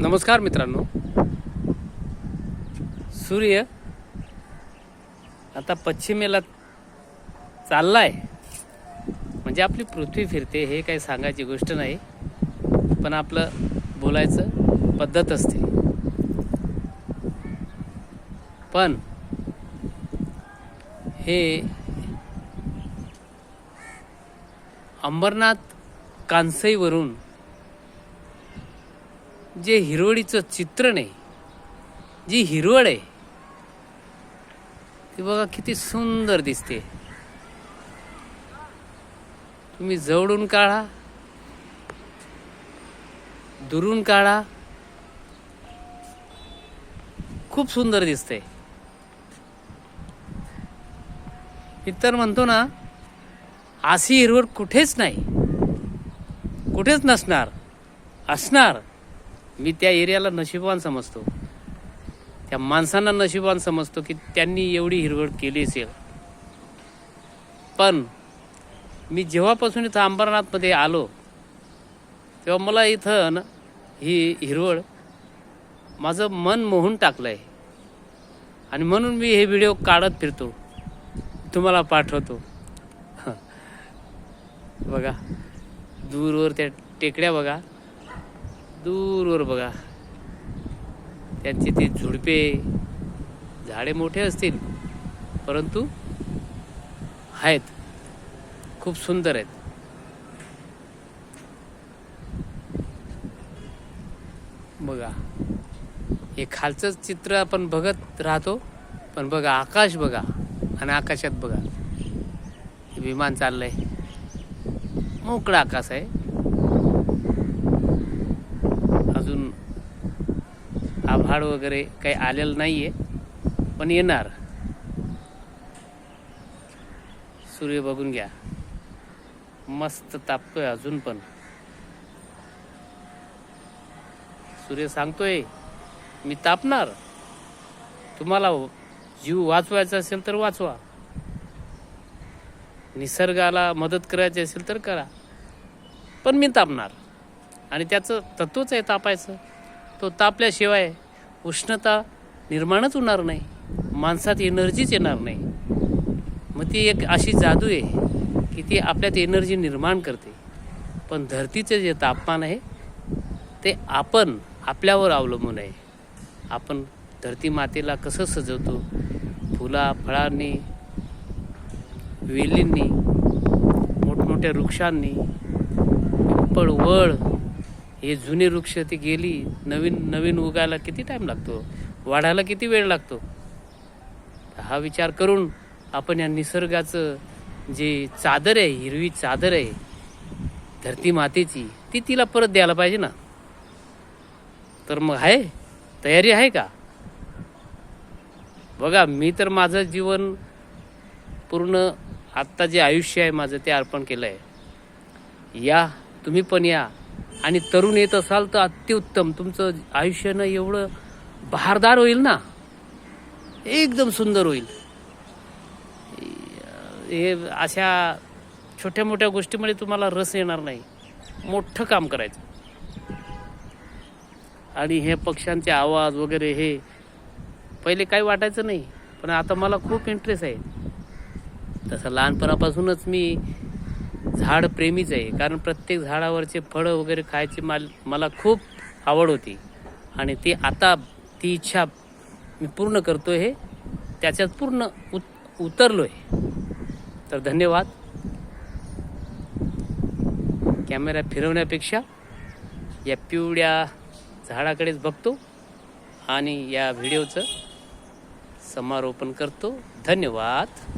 नमस्कार मित्रांनो. सूर्य आता पश्चिमेला चाललाय. म्हणजे आपली पृथ्वी फिरते हे काही सांगायची गोष्ट नाही. पण आपलं बोलायचं पद्धत असते. पण हे अंबरनाथ कांसईवरून जे हिरवळीचं चित्रण आहे जी हिरवळ आहे ती बघा किती सुंदर दिसते. तुम्ही जवळून काढा दुरून काढा. खूप सुंदर दिसते इतर म्हणतो ना अशी हिरवळ कुठेच नाही. कुठेच नसणार असणार. मी त्या एरियाला नशिबवान समजतो. त्या माणसांना नशिबान समजतो की त्यांनी एवढी हिरवळ केली असेल. पण मी जेव्हापासून इथं अंबरनाथमध्ये आलो तेव्हा मला इथं ही हिरवळ माझं मन मोहून टाकलं आहे आणि म्हणून मी हे व्हिडिओ काढत फिरतो. तुम्हाला पाठवतो. बघा. दूरवर त्या टेकड्या बघा. दूरवर बघा. त्यांची ती झुडपे. झाडे मोठे असतील परंतु आहेत. खूप सुंदर आहेत. बघा हे खालचं चित्र आपण बघत राहतो पण बघा आकाश बघा आणि आकाशात बघा. विमान चाललंय. मोकळं आकाश आहे. अजून आभाळ वगैरे काही आलेलं नाही आहे पण येणार. सूर्य बघून घ्या. मस्त तापतोय अजून पण. सूर्य सांगतोय मी तापणार. तुम्हाला जीव वाचवायचा असेल तर वाचवा. निसर्गाला मदत करायची असेल तर करा. पण मी तापणार. आणि त्याचं तत्वच आहे तापायचं. तो तापल्याशिवाय उष्णता निर्माणच होणार नाही. माणसात एनर्जीच येणार नाही. मग ती एक अशी जादू आहे. की ती आपल्यात एनर्जी निर्माण करते. पण धरतीचं जे तापमान आहे ते आपण आपल्यावर अवलंबून आहे. आपण धरती मातेला कसं सजवतो? फुला फळांनी वेलींनी मोठमोठ्या वृक्षांनी पिंपळ वळ हे जुने वृक्ष ती गेली नवीन नवीन उगायला किती टाईम लागतो? वाढायला किती वेळ लागतो? हा विचार करून आपण या निसर्गाचं जी चादर आहे हिरवी चादर आहे धरती मातेची ती तिला परत द्यायला पाहिजे ना? तर मग आहे? तयारी आहे का? बघा मी तर माझं जीवन पूर्ण आत्ता जे आयुष्य आहे माझं ते अर्पण केलं आहे या तुम्ही पण या. आणि तरुण येत असाल तर अतिउत्तम तुमचं आयुष्यानं एवढं बहारदार होईल ना? एकदम सुंदर होईल. हे अशा छोट्या मोठ्या गोष्टीमध्ये तुम्हाला रस येणार नाही. मोठं काम करायचं. आणि हे पक्ष्यांचे आवाज वगैरे हे पहिले काही वाटायचं नाही पण आता मला खूप इंटरेस्ट आहे. तसं लहानपणापासूनच मी झाड प्रेमीच आहे कारण प्रत्येक झाडावरचे फळं वगैरे खायची माल मला खूप आवड होती. आणि ती आता ती इच्छा मी पूर्ण करतो हे त्याच्यात पूर्ण उत उतरलो आहे तर धन्यवाद. कॅमेरा फिरवण्यापेक्षा या पिवळ्या झाडाकडेच बघतो आणि या व्हिडिओचं समारोपण करतो. धन्यवाद.